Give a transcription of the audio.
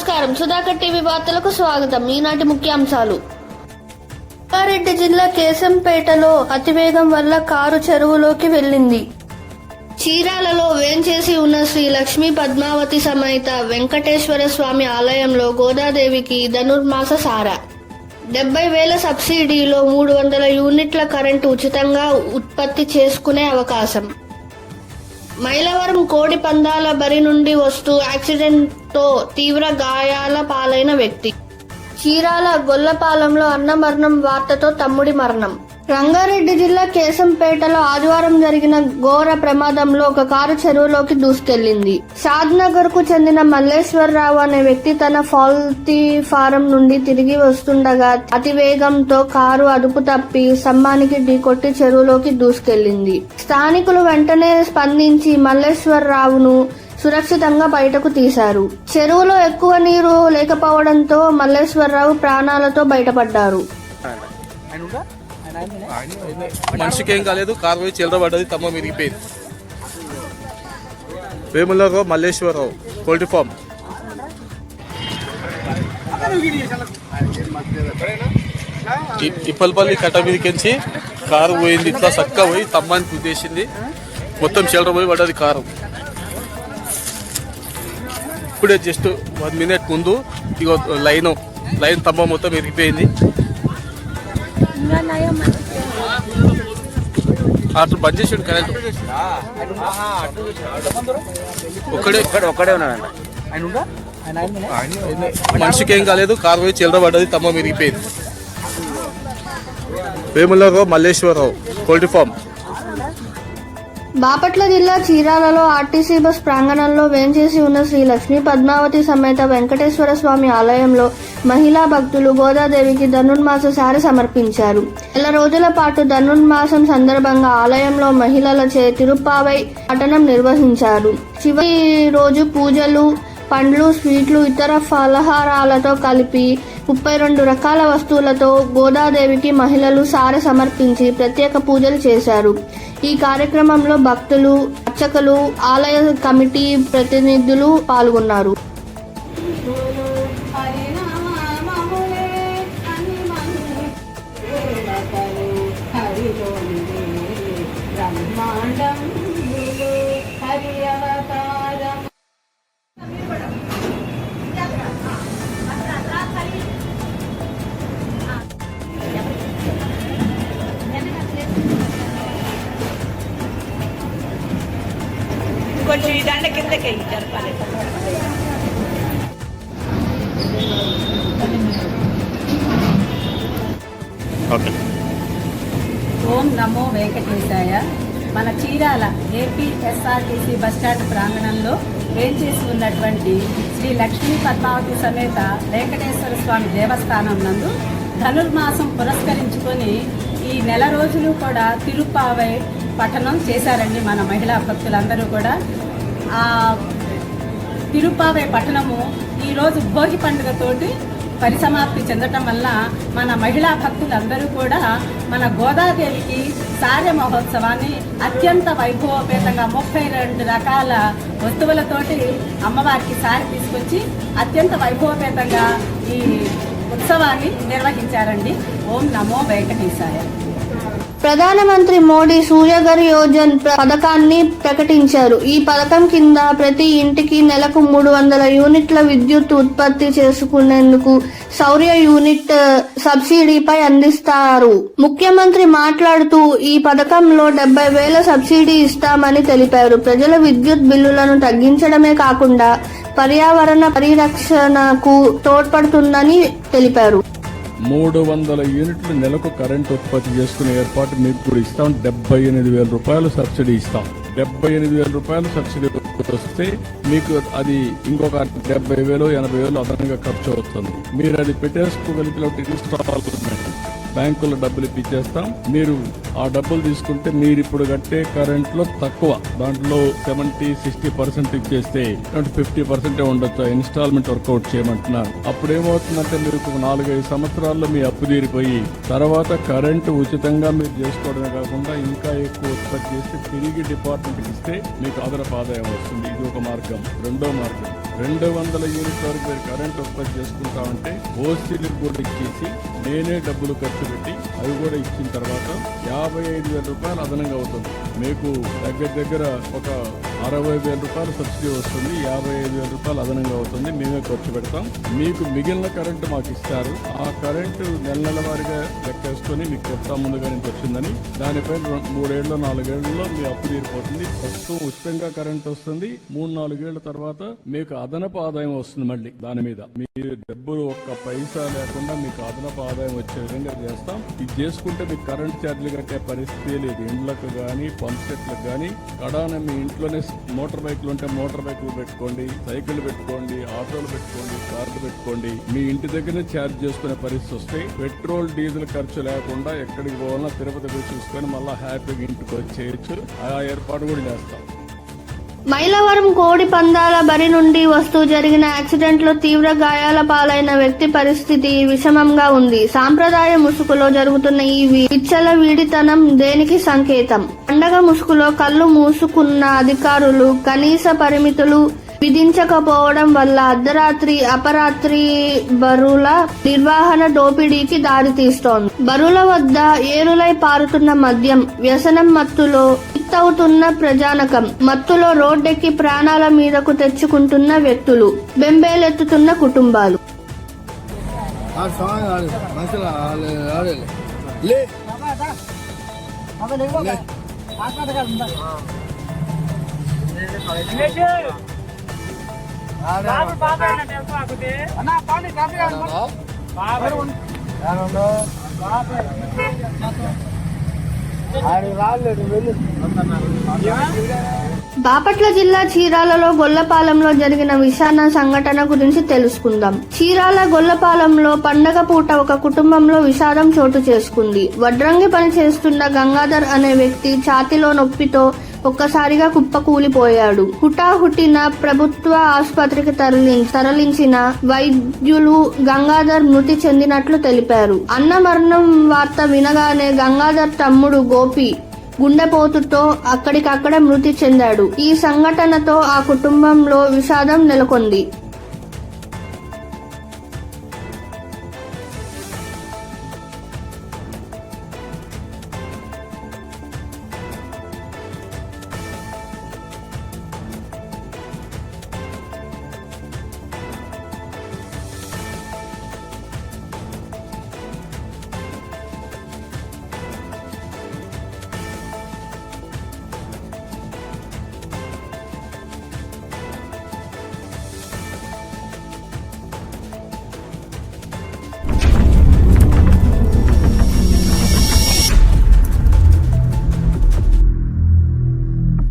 నమస్కారం. సుధాకర్ టీవీ వార్తలకు స్వాగతం. ఈనాటి ముఖ్యాంశాలు. రంగారెడ్డి జిల్లా కేశంపేటలో అతివేగం వల్ల కారు చెరువులోకి వెళ్ళింది. చీరాలలో వేంచేసి ఉన్న శ్రీ లక్ష్మీ పద్మావతి సమేత వెంకటేశ్వర స్వామి ఆలయంలో గోదాదేవికి ధనుర్మాస సార. డెబ్బై వేల సబ్సిడీలో మూడు వందల యూనిట్ల కరెంటు ఉచితంగా ఉత్పత్తి చేసుకునే అవకాశం. మైలవరం కోడి పందాల బరి నుండి వస్తూ యాక్సిడెంట్తో తీవ్ర గాయాల పాలైన వ్యక్తి. చీరాల గొల్లపాలెంలో అన్నమరణం వార్తతో తమ్ముడి మరణం. రంగారెడ్డి జిల్లా కేశంపేటలో ఆదివారం జరిగిన ఘోర ప్రమాదంలో ఒక కారు చెరువులోకి దూసుకెళ్ళింది షాద్నగర్కు చెందిన మల్లేశ్వరరావు అనే వ్యక్తి తన ఫాల్తీ ఫారం నుండి తిరిగి వస్తుండగా అతివేగంతో కారు అదుపు తప్పి స్తంభానికి ఢీకొట్టి చెరువులోకి దూసుకెళ్ళింది స్థానికులు వెంటనే స్పందించి మల్లేశ్వరరావును సురక్షితంగా బయటకు తీశారు. చెరువులో ఎక్కువ నీరు లేకపోవడంతో మల్లేశ్వరరావు ప్రాణాలతో బయటపడ్డారు. మనిషికి ఏం కాలేదు కారు పోయి చిల్లర పడ్డది తమ్మ విరిగిపోయింది వేములరావు మల్లేశ్వరరావు పోల్ట్రీ ఫామ్. ఇప్పలపల్లి కట్ట మీదకించి కారు పోయింది ఇట్లా చక్క పోయి తమ్మని గుద్దేసింది మొత్తం చిల్లర పోయి పడ్డది కారు. ఇప్పుడే జస్ట్ వన్ మినిట్ ముందు ఇక లైన్ లైన్ తమ్మ మొత్తం విరిగిపోయింది అటు బంద్ చేసాడు కరెంట్ ఒక్కడే. ఒక్కడే ఒక్కడే ఉన్నాడంట మనిషికి ఏం కాలేదు కారు పోయి చిల్లర పడ్డది తమ్మ విరిగిపోయింది. Vemularao Malleswararao poultry farm. Bapatla జిల్లా చీరాలలో ఆర్టీసీ బస్ ప్రాంగణంలో వేంచేసి ఉన్న శ్రీ లక్ష్మీ పద్మావతి సమేత వెంకటేశ్వర స్వామి ఆలయంలో మహిళా భక్తులు గోదాదేవికి ధనుర్మాస శారి సమర్పించారు. నెల రోజుల పాటు ధనుర్మాసం సందర్భంగా ఆలయంలో మహిళలచే తిరుప్పావై పఠనం నిర్వహించారు. చివరి రోజు పూజలు పండ్లు స్వీట్లు ఇతర ఫలహారాలతో కలిపి ముప్పై రెండు రకాల వస్తువులతో గోదాదేవికి మహిళలు సార సమర్పించి ప్రత్యేక పూజలు చేశారు ఈ కార్యక్రమంలో భక్తులు అర్చకులు ఆలయ కమిటీ ప్రతినిధులు పాల్గొన్నారు బ్రహ్మాండం కొంచెం ఈ దండ కిందకి జరపాలి ఓకే. ఓం నమో వెంకటేశాయ. మన చీరాల ఏపీ ఎస్ఆర్టీసీ బస్టాండ్ ప్రాంగణంలో వేంచేసి ఉన్నటువంటి శ్రీ లక్ష్మీ పద్మావతి సమేత వెంకటేశ్వర స్వామి దేవస్థానం నందు ధనుర్మాసం పురస్కరించుకొని ఈ నెల రోజులు కూడా తిరుప్పావై పఠనం చేశారండి మన మహిళా భక్తులందరూ కూడా. ఆ తిరుపావై పట్టణము ఈరోజు భోగి పండుగతోటి పరిసమాప్తి చెందటం వల్ల మన మహిళా భక్తులందరూ కూడా మన గోదాదేవికి సార్య మహోత్సవాన్ని అత్యంత వైభవపేతంగా ముప్పై రెండు రకాల వస్తువులతోటి అమ్మవారికి సారి తీసుకొచ్చి అత్యంత వైభవపేతంగా ఈ ఉత్సవాన్ని నిర్వహించారండి. ఓం నమో వెంకటేశాయ. ప్రధానమంత్రి మోడీ సూర్యఘర్ యోజన్ పథకాన్ని ప్రకటించారు. ఈ పథకం కింద ప్రతి ఇంటికి నెలకు మూడు వందల యూనిట్ల విద్యుత్ ఉత్పత్తి చేసుకునేందుకు సౌర్య యూనిట్ సబ్సిడీపై అందిస్తారు. ముఖ్యమంత్రి మాట్లాడుతూ ఈ పథకంలో డెబ్బై వేల సబ్సిడీ ఇస్తామని తెలిపారు. ప్రజల విద్యుత్ బిల్లులను తగ్గించడమే కాకుండా పర్యావరణ పరిరక్షణకు తోడ్పడుతుందని తెలిపారు. మూడు వందల యూనిట్లు నెలకు కరెంట్ ఉత్పత్తి చేసుకునే ఏర్పాటు మీకు కూడా ఇస్తాం. డెబ్బై ఎనిమిది వేల రూపాయలు సబ్సిడీ ఇస్తాం. డెబ్బై ఎనిమిది వేల రూపాయలు సబ్సిడీ వస్తే మీకు అది ఇంకొక డెబ్బై వేలు ఎనభై వేలు అదనంగా ఖర్చు అవుతుంది. మీరు అది పెట్టేసుకోగలిగిన ఇన్స్టాల్మెంట్. బ్యాంకులో డబ్బులు ఇప్పించేస్తాం. మీరు ఆ డబ్బులు తీసుకుంటే మీరు ఇప్పుడు కట్టే కరెంట్లో తక్కువ. దాంట్లో సెవెంటీ సిక్స్టీ పర్సెంట్ ఇచ్చేస్తే ఫిఫ్టీ పర్సెంట్ ఉండొచ్చు. ఇన్స్టాల్మెంట్ వర్కౌట్ చేయమంటున్నారు. అప్పుడు ఏమవుతుందంటే మీరు ఒక నాలుగైదు సంవత్సరాల్లో మీ అప్పు తీరిపోయి తర్వాత కరెంటు ఉచితంగా మీరు చేసుకోవడమే కాకుండా ఇంకా ఎక్కువ ఉత్పత్తి చేస్తే తిరిగి డిపార్ట్మెంట్కి ఇస్తే మీకు అదనపు ఆదాయం వస్తుంది. ఇది ఒక మార్గం. రెండో మార్గం. రెండు వందల యూనిట్ల వరకు మీరు కరెంట్ ఉత్పత్తి చేసుకుంటా ఉంటే ఓసీలకు కూడా ఇచ్చేసి నేనే డబ్బులు ఖర్చు పెట్టి అవి కూడా ఇచ్చిన తర్వాత యాభై ఐదు వేల రూపాయలు అదనంగా అవుతుంది. మీకు దగ్గర దగ్గర ఒక అరవై వేల రూపాయలు సబ్సిడీ వస్తుంది. యాభై ఐదు వేల రూపాయలు అదనంగా అవుతుంది. మేమే ఖర్చు పెడతాం. మీకు మిగిలిన కరెంటు మాకు ఇస్తారు. ఆ కరెంటు నెల నెల వారిగా లెక్కేసుకొని మీకు చెప్తా ముందుగా నుంచి వచ్చిందని దానిపై రెండు- మూడేళ్ళు నాలుగేళ్ళలో మీ అప్పు తీరిపోతుంది. ప్రస్తుతం ఉచితంగా కరెంట్ వస్తుంది. మూడు నాలుగేళ్ళ తర్వాత మీకు అదనపు ఆదాయం వస్తుంది మళ్ళీ దాని మీద. మీరు డబ్బులు ఒక్క పైసా లేకుండా మీకు అదనపు ఆదాయం వచ్చే విధంగా చేస్తాం. ఇది చేసుకుంటే మీకు కరెంట్ ఛార్జీలు కట్టే పరిస్థితి లేదు. ఇండ్లకు కానీ పంప్ సెట్లకు కానీ కడాన మీ ఇంట్లోనే మోటార్ బైక్లు ఉంటే మోటార్ బైక్లు పెట్టుకోండి సైకిల్ పెట్టుకోండి ఆటోలు పెట్టుకోండి కార్లు పెట్టుకోండి. మీ ఇంటి దగ్గరనే ఛార్జ్ చేసుకునే పరిస్థితి వస్తాయి పెట్రోల్ డీజిల్ ఖర్చు లేకుండా ఎక్కడికి పోవాలన్నా తిరుపతి చూసుకొని మళ్ళీ హ్యాపీగా ఇంటికి వచ్చేయచ్చు. ఆ ఏర్పాటు కూడా చేస్తాం. మైలవరం కోడి పందాల బరి నుండి వస్తూ జరిగిన యాక్సిడెంట్లో తీవ్ర గాయాల పాలైన వ్యక్తి పరిస్థితి విషమంగా ఉంది. సాంప్రదాయ ముసుగులో జరుగుతున్న ఈ విచ్చల వీడితనం దేనికి సంకేతం? పండగ ముసుగులో కళ్ళు మూసుకున్న అధికారులు కనీస పరిమితులు విధించకపోవడం వల్ల అర్ధరాత్రి అపరాత్రి బరువుల నిర్వహణ దోపిడీకి దారితీస్తోంది. బరువుల వద్ద ఏరులై పారుతున్న మద్యం వ్యసనం మత్తులో అవుతున్న ప్రజానకం. మత్తులో రోడ్డెక్కి ప్రాణాల మీదకు తెచ్చుకుంటున్న వ్యక్తులు. బెంబేలెత్తుతున్న కుటుంబాలు. బాపట్ల జిల్లా చీరాలలో గొల్లపాలెంలో జరిగిన విషాద సంఘటన గురించి తెలుసుకుందాం. చీరాల గొల్లపాలెంలో పండగ పూట ఒక కుటుంబంలో విషాదం చోటు చేసుకుంది. వడ్రంగి పని చేస్తున్న గంగాధర్ అనే వ్యక్తి ఛాతిలో నొప్పితో ఒక్కసారిగా కుప్పకూలిపోయాడు హుటాహుటిన ప్రభుత్వ ఆసుపత్రికి తరలి తరలించిన వైద్యులు గంగాధర్ మృతి చెందినట్లు తెలిపారు. అన్న మరణం వార్త వినగానే గంగాధర్ తమ్ముడు గోపి గుండెపోటుతో అక్కడికక్కడ మృతి చెందాడు. ఈ సంఘటనతో ఆ కుటుంబంలో విషాదం నెలకొంది.